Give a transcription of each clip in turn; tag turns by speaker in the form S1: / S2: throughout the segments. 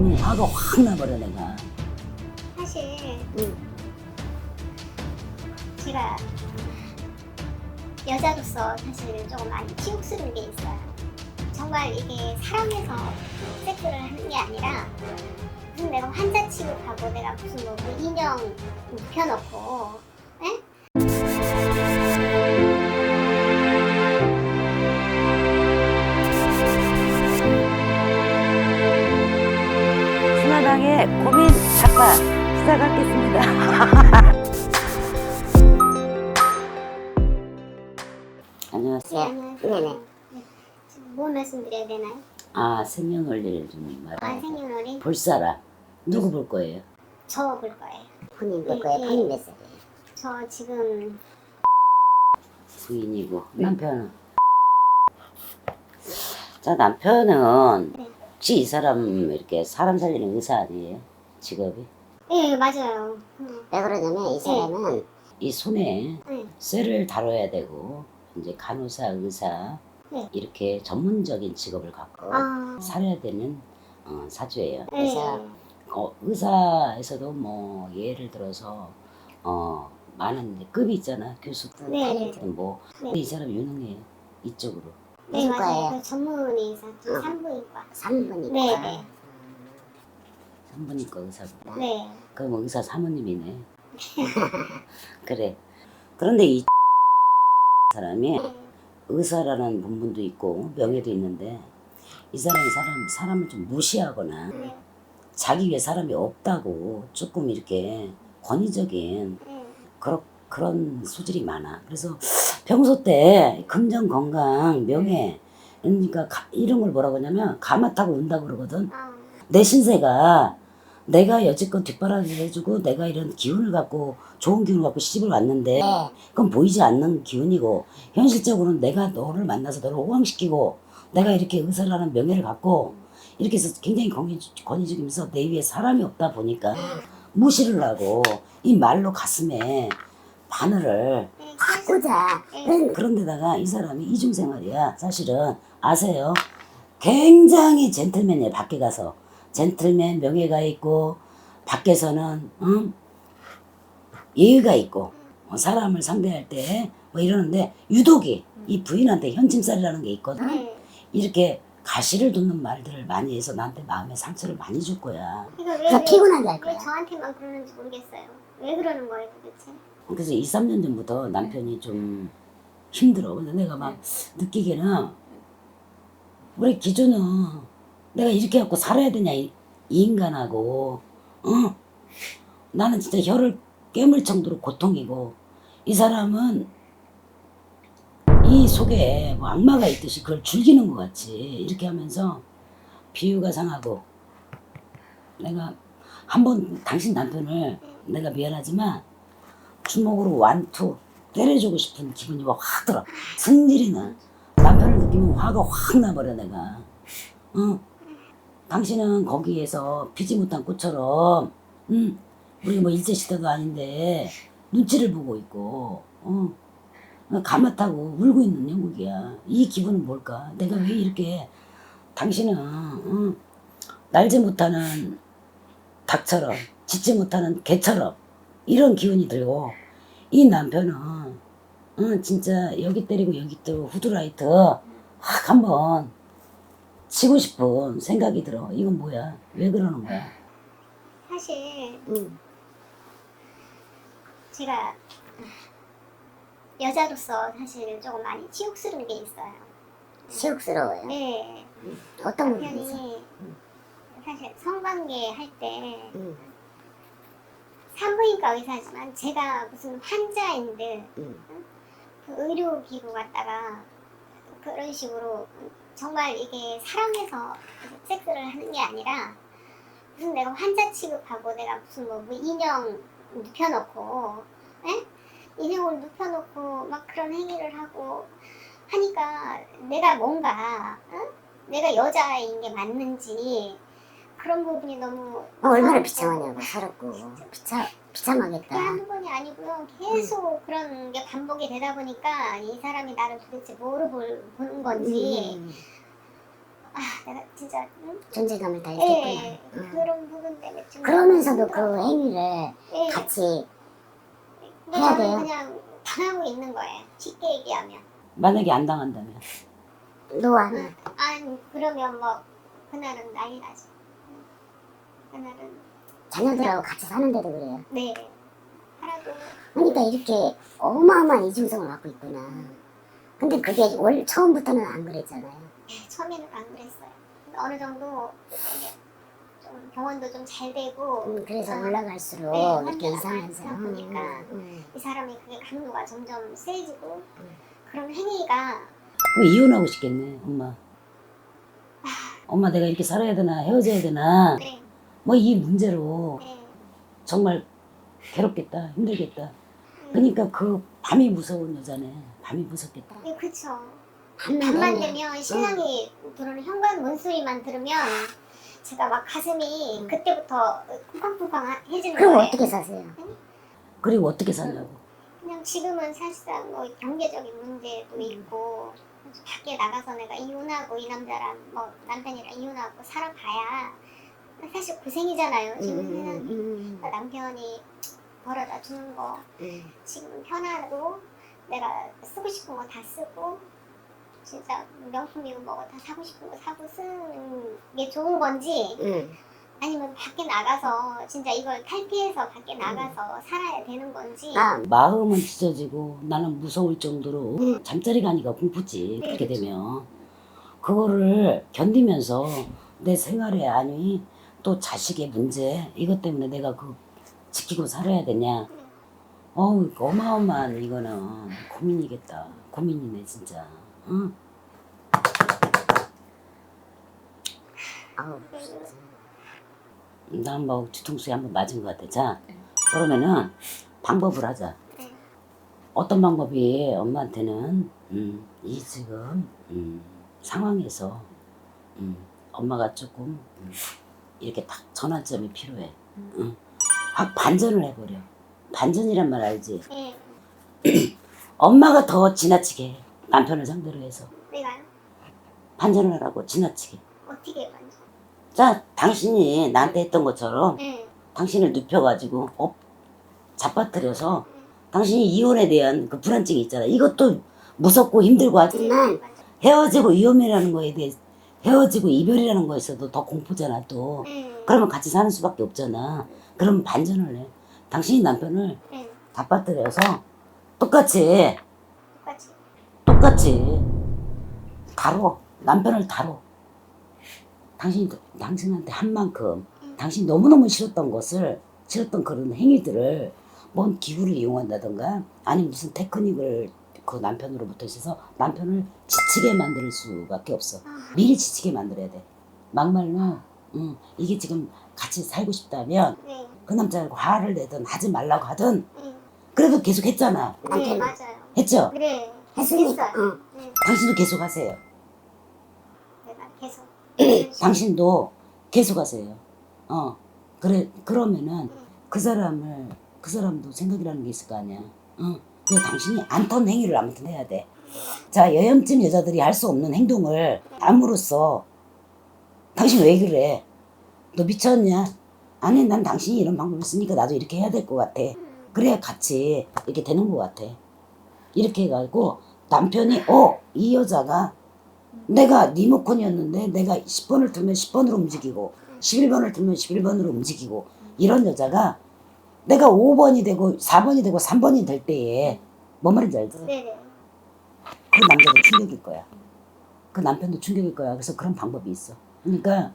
S1: 느끼면 화가 확 나버려 내가.
S2: 사실
S3: 응.
S2: 제가 여자로서 사실 조금 많이 치욕스러운 게 있어요. 정말 이게 사람에서 섹스를 하는 게 아니라 무슨 내가 환자 취급하고 내가 무슨 뭐 인형 눕혀놓고 되나요?
S1: 아 생년월일 좀
S2: 아,
S1: 말해.
S2: 생년월일
S1: 볼 사람 누구 볼 거예요?
S2: 저 볼 거예요.
S3: 본인 볼
S2: 예,
S3: 거예요?
S2: 예.
S3: 본인 몇 살이에요?
S2: 저 지금
S1: 부인이고 남편은. 자 남편은
S2: 네.
S1: 혹시 이 사람 이렇게 사람 살리는 의사 아니에요? 직업이?
S2: 예 맞아요. 음,
S3: 왜 그러냐면 이 사람은
S1: 이 손에
S2: 네.
S1: 쇠를 다뤄야 되고 이제 간호사, 의사
S2: 네.
S1: 이렇게 전문적인 직업을 갖고
S2: 아
S1: 살아야 되는 어, 사주예요.
S2: 네.
S1: 그래서 어, 의사에서도 뭐 예를 들어서 어, 많은 이제 급이 있잖아 교수든
S2: 네.
S1: 탤런트든 뭐
S2: 네.
S1: 근데 이 사람 유능해요 이쪽으로.
S2: 네
S3: 무슨
S2: 맞아요. 그 전문의사
S3: 어.
S2: 산부인과.
S3: 3분이니까
S2: 네, 네.
S1: 산부인과 의사구나.
S2: 네.
S1: 그럼 의사 사모님이네. 그래. 그런데 이 사람이
S2: 네.
S1: 의사라는 본분도 있고 명예도 있는데 이 사람이 사람 사람을 좀 무시하거나
S2: 네.
S1: 자기 위해 사람이 없다고 조금 이렇게 권위적인
S2: 네.
S1: 그런 그런 소질이 많아. 그래서 평소 때 금전 건강 명예 그러니까 가- 이런 걸 뭐라고 하냐면 가마 타고 운다 그러거든.
S2: 아,
S1: 내 신세가 내가 여지껏 뒷바라지 해주고 내가 이런 기운을 갖고 좋은 기운을 갖고 시집을 왔는데
S3: 네.
S1: 그건 보이지 않는 기운이고 현실적으로는 내가 너를 만나서 너를 호강시키고 내가 이렇게 의사라는 명예를 갖고 이렇게 해서 굉장히 권위, 권위적이면서 내 위에 사람이 없다 보니까 무시를 하고 이 말로 가슴에 바늘을
S2: 네.
S3: 꽂아
S2: 네.
S1: 그런데다가 이 사람이 이중생활이야 사실은 아세요 굉장히 젠틀맨이에요 밖에 가서 젠틀맨 명예가 있고 밖에서는 응? 예의가 있고 어, 사람을 상대할 때 뭐 이러는데 유독이 이 부인한테 현침살이라는 게 있거든
S2: 네.
S1: 이렇게 가시를 돋는 말들을 많이 해서 나한테 마음에 상처를 많이 줄 거야
S2: 그러니까 왜,
S3: 더
S2: 왜,
S3: 피곤하게
S2: 할왜
S3: 거야
S2: 저한테만 그러는지 모르겠어요. 왜 그러는 거예요 도대체?
S1: 그래서 2, 3년 전부터 남편이 좀 힘들어. 근데 내가 막 느끼기에는 우리 기준은 내가 이렇게 갖고 살아야 되냐 이, 이 인간하고 어? 나는 진짜 혀를 깨물 정도로 고통이고 이 사람은 이 속에 뭐 악마가 있듯이 그걸 즐기는 것 같이 이렇게 하면서 비유가 상하고 내가 한 번 당신 남편을 내가 미안하지만 주먹으로 완투 때려주고 싶은 기분이 막 확 들어. 승질이 나 남편을 느끼면 화가 확 나버려 내가. 응. 당신은 거기에서 피지 못한 꽃처럼, 응. 우리 뭐 일제 시대도 아닌데 눈치를 보고 있고, 어. 가마 타고 울고 있는 영국이야. 이 기분은 뭘까? 내가 왜 이렇게 당신은 응. 날지 못하는 닭처럼 짖지 못하는 개처럼 이런 기운이 들고 이 남편은 응, 진짜 여기 때리고 여기 또 후드라이트 확 한번 치고 싶은 생각이 들어. 이건 뭐야? 왜 그러는 거야?
S2: 사실
S3: 응.
S2: 제가 여자로서 사실 조금 많이 치욕스러운 게 있어요.
S3: 치욕스러워요
S2: 네.
S3: 어떤?
S2: 남편이 사실 성관계 할때
S3: 응.
S2: 산부인과 의사지만 제가 무슨 환자인데
S3: 응.
S2: 그 의료기구 갔다가 그런 식으로 정말 이게 사람에서 섹스를 하는 게 아니라 무슨 내가 환자 취급하고 내가 무슨 뭐 인형 눕혀놓고 에? 인형을 눕혀놓고 막 그런 행위를 하고 하니까 내가 뭔가 응? 내가 여자인 게 맞는지 그런 부분이 너무
S3: 어, 얼마나 비참하냐고 서럽고 비참 비참하겠다
S2: 한두 번이 아니고요. 계속 그런 게 반복이 되다 보니까 이 사람이 나를 도대체 뭐로 볼, 보는 건지
S3: 음.
S2: 아 내가 진짜 응?
S3: 존재감을 다
S2: 예.
S3: 응.
S2: 그런 부분 때문에 좀
S3: 그러면서도 그. 행위를
S2: 예.
S3: 같이
S2: 근데
S3: 해야
S2: 저는
S3: 돼요?
S2: 그냥 당하고 있는 거예요. 쉽게 얘기하면.
S1: 만약에 안 당한다면
S3: 노아는
S2: 아니 그러면 뭐 그날은 난리 나죠.
S3: 자녀들하고 같이 사는데도 그래요.
S2: 네 하나도
S3: 그러니까 이렇게 어마어마한 이중성을 갖고 있구나. 근데 그게 원 처음부터는 안 그랬잖아요.
S2: 네, 처음에는 안 그랬어요. 근데 어느 정도 좀 병원도 좀 잘 되고
S3: 음, 그래서
S2: 아,
S3: 올라갈수록
S2: 네,
S3: 이렇게
S2: 환자가
S3: 이상해서.
S2: 많다 보니까.
S3: 음,
S2: 이 사람이 그게 강도가 점점 세지고
S3: 음.
S2: 그런 행위가
S1: 그럼 이혼하고 싶겠네 엄마 엄마 내가 이렇게 살아야 되나 헤어져야 되나
S2: 네,
S1: 뭐 이 문제로
S2: 네,
S1: 정말 괴롭겠다 힘들겠다.
S2: 음,
S1: 그러니까 그 밤이 무서운 여자네. 밤이 무섭겠다.
S2: 네 그쵸.
S3: 밤만
S2: 밤만
S3: 되면
S2: 신랑이 들어오는 현관 문 소리만 들으면 제가 막 가슴이 그때부터 쿵쾅쿵쾅해지는
S3: 그럼
S2: 거예요.
S3: 어떻게 사세요?
S1: 그리고 어떻게 사냐고?
S2: 그냥 지금은 사실상 뭐 경제적인 문제도 있고 밖에 나가서 내가 이혼하고 이 남자랑 뭐 남편이랑 이혼하고 살아봐야 사실 고생이잖아요.
S3: 음,
S2: 지금
S3: 음, 음,
S2: 남편이 벌어다 주는 거
S3: 음.
S2: 지금 편하고 내가 쓰고 싶은 거 다 쓰고 진짜 명품이고 뭐고 다 사고 싶은 거 사고 쓰는 게 좋은 건지
S3: 음.
S2: 아니면 밖에 나가서 진짜 이걸 탈피해서 밖에 나가서 살아야 되는 건지
S3: 아,
S1: 마음은 찢어지고 나는 무서울 정도로
S3: 음.
S1: 잠자리가 아니가 공포지
S2: 네,
S1: 그렇게
S2: 그렇죠.
S1: 되면 그거를 견디면서 내 생활의 안위 또 자식의 문제 이것 때문에 내가 그 지키고 살아야 되냐? 어우 어마어마한 이거는. 고민이겠다. 고민이네 진짜. 응?
S3: 아우,
S1: 난뭐 뒤통수에 한번 맞은 것 같아. 자 그러면은 방법을 하자.
S2: 네.
S1: 어떤 방법이 엄마한테는 음, 이 지금 음, 상황에서 음, 엄마가 조금 음, 이렇게 딱 전환점이 필요해. 응. 확 반전을 해버려. 반전이란 말 알지?
S2: 예,
S1: 엄마가 더 지나치게 해. 남편을 상대로 해서
S2: 내가요
S1: 반전을 하라고 지나치게.
S2: 어떻게 만져
S1: 자, 당신이 나한테 했던 것처럼
S2: 예,
S1: 당신을 눕혀가지고 업 잡아뜨려서 당신이 이혼에 대한 그 불안증이 있잖아. 이것도 무섭고 힘들고 하지만 헤어지고 위험이라는 거에 대해 헤어지고 이별이라는 거에서도 더 공포잖아 또.
S2: 예,
S1: 그러면 같이 사는 수밖에 없잖아. 그럼 반전을 해. 당신이 남편을
S2: 예,
S1: 다 빠뜨려서 똑같이.
S2: 똑같이.
S1: 똑같이 다뤄. 남편을 다뤄. 당신이 당신한테 한 만큼 당신이 너무너무 싫었던 것을 싫었던 그런 행위들을 뭔 기구를 이용한다던가 아니 무슨 테크닉을 그 남편으로부터 있어서 남편을 지치게 만들 수밖에 없어
S2: 아,
S1: 미리 지치게 만들어야 돼. 막말로 응, 이게 지금 같이 살고 싶다면
S2: 네,
S1: 그 남자하고 화를 내든 하지 말라고 하든
S2: 예,
S1: 그래도 계속 했잖아.
S2: 네 맞아요
S1: 했죠?
S2: 그래
S3: 했으니까.
S2: 했어요.
S3: 응.
S2: 네,
S1: 당신도 계속 하세요.
S2: 내가 계속
S1: 당신도 계속 하세요. 어. 그래 그러면은 그 사람을 그 사람도 생각이라는 게 있을 거 아니야. 어. 그래서 당신이 안 턴 행위를 아무튼 해야 돼. 자 여염쯤 여자들이 할 수 없는 행동을 함으로써 당신 왜 그래? 너 미쳤냐? 아니 난 당신이 이런 방법을 쓰니까 나도 이렇게 해야 될 것 같아. 그래야 같이 이렇게 되는 것 같아. 이렇게 해가지고 남편이 어 이 여자가 내가 리모컨이었는데 내가 10번을 틀면 10번으로 움직이고 11번을 틀면 11번으로 움직이고 이런 여자가 내가 5번이 되고 4번이 되고 3번이 될 때에 뭔 말인지 알지?
S2: 네네
S1: 그 남자도 충격일 거야. 그 남편도 충격일 거야. 그래서 그런 방법이 있어. 그러니까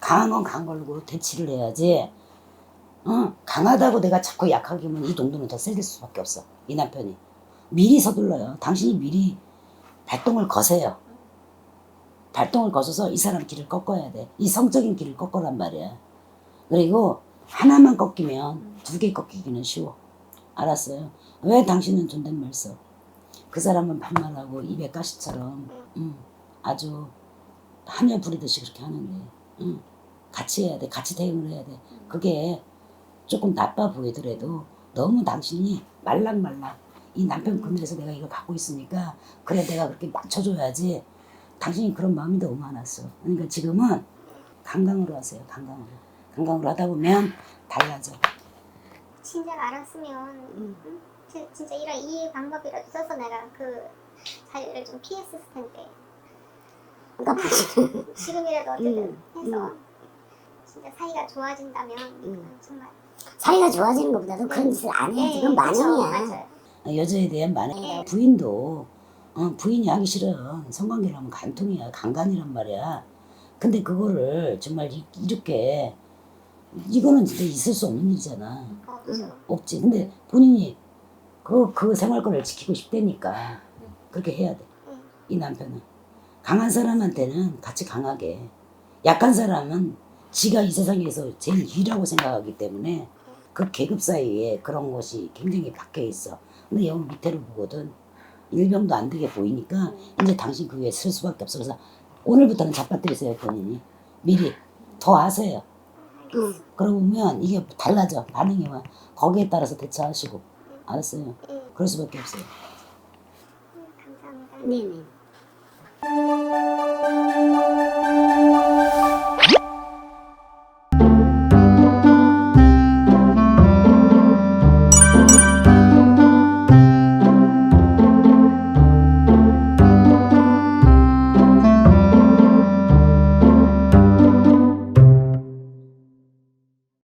S1: 강한 건 강한 걸로 대치를 해야지. 어, 강하다고 내가 자꾸 약하게 하면 이 동료는 더 세질 수밖에 없어. 이 남편이. 미리 서둘러요. 당신이 미리 발동을 거세요. 발동을 거서서 이 사람 길을 꺾어야 돼. 이 성적인 길을 꺾어란 말이야. 그리고 하나만 꺾이면 두 개 꺾이기는 쉬워. 알았어요? 왜 당신은 존댓말 써? 그 사람은 반말하고 입에 가시처럼 음, 아주 하며 부리듯이 그렇게 하는데 음, 같이 해야 돼. 같이 대응을 해야 돼. 그게 조금 나빠 보이더라도 너무 당신이 말랑말랑 이 남편 금일에서 내가 이걸 갖고 있으니까 그래 내가 그렇게 맞춰줘야지 당신이 그런 마음이 너무 많았어. 그러니까 지금은 강강으로 하세요. 강강으로. 강강으로 하다 보면 달라져.
S2: 진작 알았으면
S3: 음.
S2: 응? 지- 진짜 이런 이해 방법이라도 써서 내가 그 자리를 좀 피했을 텐데
S3: 그러니까
S2: 지금이라도 어쨌든
S3: 음,
S2: 해서 진짜 사이가 좋아진다면
S3: 음.
S2: 정말
S3: 사이가 좋아지는 것보다도 그런 짓을 안 해야 지. 그건
S2: 네, 그쵸,
S3: 만행이야.
S2: 맞아요.
S1: 여자에 대한 만행.
S2: 네.
S1: 부인도 어, 부인이 하기 싫은 성관계라면 간통이야. 강간이란 말이야. 근데 그거를 정말 이, 이렇게 이거는 진짜 있을 수 없는 일이잖아.
S2: 없죠.
S1: 없지. 근데 본인이 그, 그 생활권을 지키고 싶다니까 그렇게 해야 돼.
S2: 응.
S1: 이 남편은. 강한 사람한테는 같이 강하게. 약한 사람은 지가 이 세상에서 제일 위라고 생각하기 때문에 그 계급 사이에 그런 것이 굉장히 박혀 있어. 근데 여기 밑에를 보거든. 일병도 안 되게 보이니까 이제 당신 그 위에 쓸 수밖에 없어. 그래서 오늘부터는 잡아드리세요, 본인이. 미리 더 하세요.
S3: 응.
S1: 그러고 보면 이게 달라져. 반응이 와. 거기에 따라서 대처하시고. 알았어요.
S2: 응.
S1: 그럴 수밖에 없어요.
S2: 응, 감사합니다.
S3: 네네.